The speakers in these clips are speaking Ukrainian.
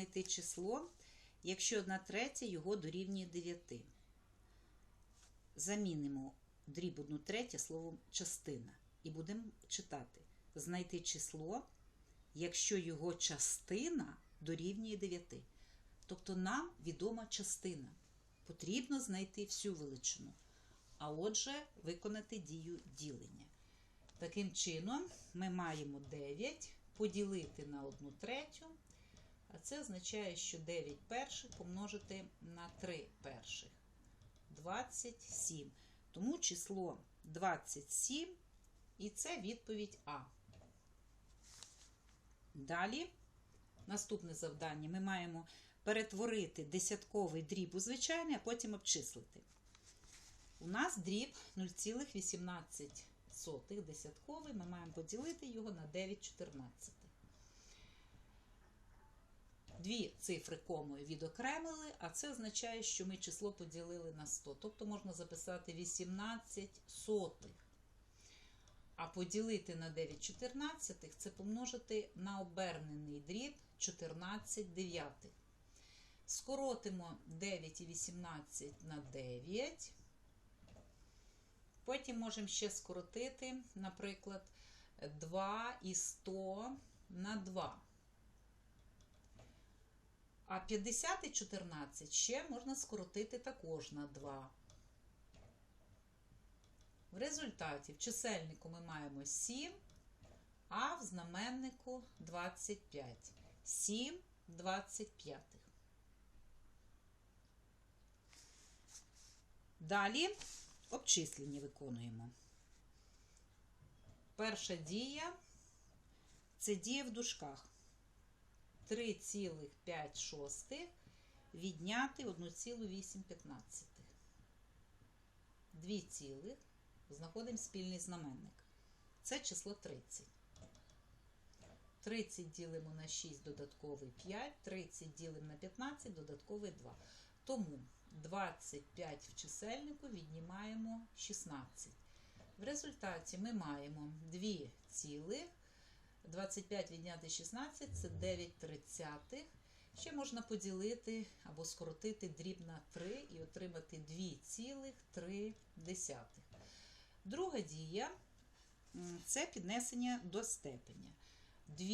знайти число, якщо 1 третя його дорівнює 9. Замінимо дріб 1 третя словом частина. І будемо читати. Знайти число, якщо його частина дорівнює 9. Тобто нам відома частина. Потрібно знайти всю величину. А отже, виконати дію ділення. Таким чином, ми маємо 9 поділити на 1 третю. А це означає, що 9 перших помножити на 3 перших. 27. Тому число 27 і це відповідь А. Далі, наступне завдання. Ми маємо перетворити десятковий дріб у звичайний, а потім обчислити. У нас дріб 0,18 десятковий. Ми маємо поділити його на 9,14. Дві цифри комою відокремили, а це означає, що ми число поділили на 100. Тобто можна записати 18 сотих. А поділити на 9 чотирнадцятих це помножити на обернений дріб 14 дев'ятих. Скоротимо 9 і 18 на 9. Потім можемо ще скоротити, наприклад, 2 і 100 на 2. А 50 і 14 ще можна скоротити також на 2. В результаті в чисельнику ми маємо 7, а в знаменнику 25. 7 25. Далі обчислення виконуємо. Перша дія це дія в дужках. 3,5 відняти 1,8. 2 цілих. Знаходимо спільний знаменник. Це число 30. 30 ділимо на 6, додатковий 5, 30 ділимо на 15, додатковий 2. Тому 25 в чисельнику віднімаємо 16. В результаті ми маємо 2 цілих. 25 відняти 16 це 9 тридцятих. Ще можна поділити або скоротити дріб на 3 і отримати 2,3. Друга дія це піднесення до степеня. 2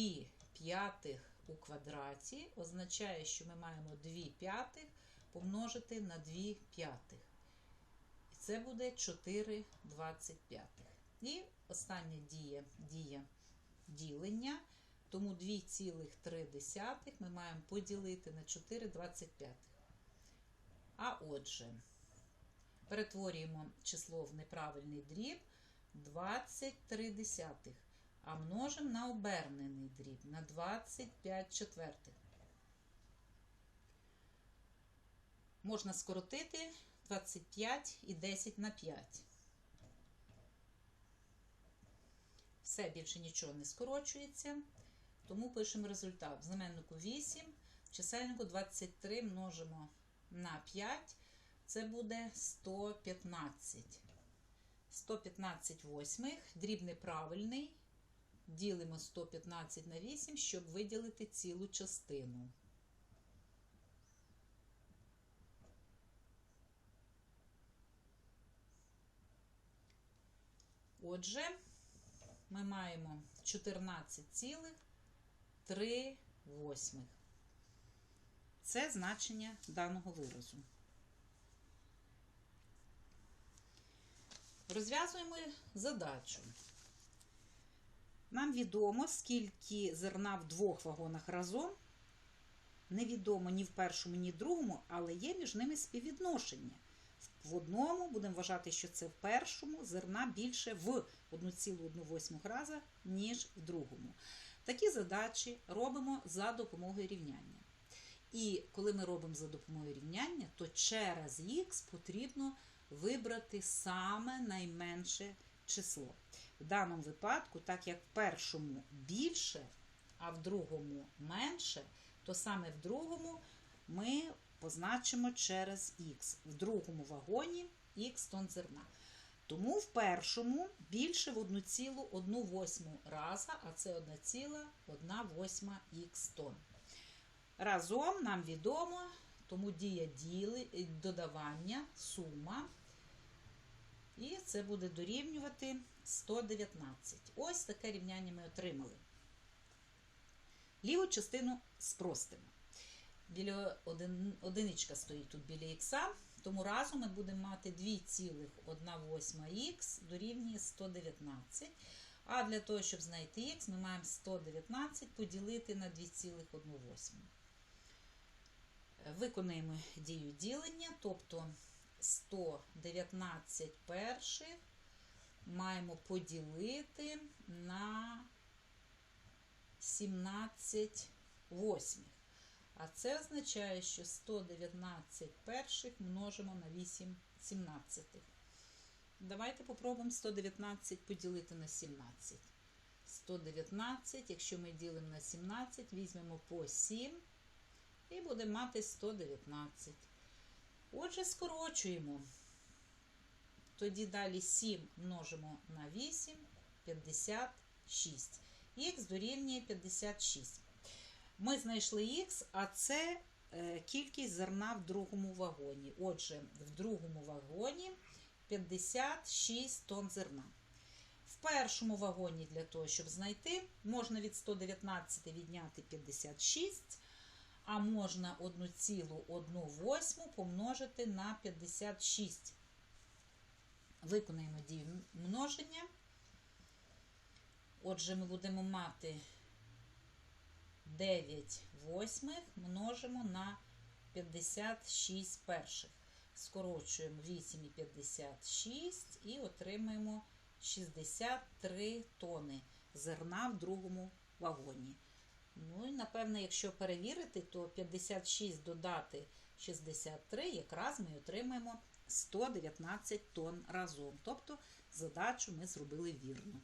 п'ятих у квадраті означає, що ми маємо 2 п'ятих помножити на 2 п'ятих. І це буде 4 25. І остання дія дія ділення. Тому 2,3 ми маємо поділити на 4 25. А отже, перетворюємо число в неправильний дріб 23 а множимо на обернений дріб на 25 четвертих. Можна скоротити 25 і 10 на 5. Все, більше нічого не скорочується. Тому пишемо результат. В знаменнику 8, в чисельнику 23 множимо на 5. Це буде 115. 115 восьмих. Дріб неправильний. Ділимо 115 на 8, щоб виділити цілу частину. Отже, ми маємо 14,3 восьмих. Це значення даного виразу. Розв'язуємо задачу. Нам відомо, скільки зерна в двох вагонах разом. Невідомо ні в першому, ні в другому, але є між ними співвідношення. В одному будемо вважати, що це в першому зерна більше в 1,1 раза, ніж в другому. Такі задачі робимо за допомогою рівняння. І коли ми робимо за допомогою рівняння, то через х потрібно вибрати саме найменше число. В даному випадку, так як в першому більше, а в другому менше, то саме в другому ми позначимо через х. В другому вагоні х тонн зерна. Тому в першому більше в 1,1 раза, а це 1,1 х тонн. Разом нам відомо, тому дія діли, е, додавання, сума. І це буде дорівнювати 119. Ось таке рівняння ми отримали. Ліву частину спростимо. Біля один, одиничка стоїть тут біля х, тому разом ми будемо мати 2,1 х дорівнює 119. А для того, щоб знайти х, ми маємо 119 поділити на 2,1. Виконуємо дію ділення, тобто 119 перших маємо поділити на 17 восьмих. А це означає, що 119 перших множимо на 8 сімнадцятих. Давайте попробуємо 119 поділити на 17. 119, якщо ми ділимо на 17, візьмемо по 7 і будемо мати 119. Отже, скорочуємо. Тоді далі 7 множимо на 8, 56. Х дорівнює 56. Ми знайшли х, а це е, кількість зерна в другому вагоні. Отже, в другому вагоні 56 тонн зерна. В першому вагоні для того, щоб знайти, можна від 119 відняти 56, а можна 1,1 помножити на 56. Виконаємо дію множення. Отже, ми будемо мати 9 восьмих множимо на 56 перших. Скорочуємо 8 і 56 і отримаємо 63 тони зерна в другому вагоні. Ну і, напевно, якщо перевірити, то 56 додати 63, якраз ми отримаємо 119 тонн разом. Тобто задачу ми зробили вірно.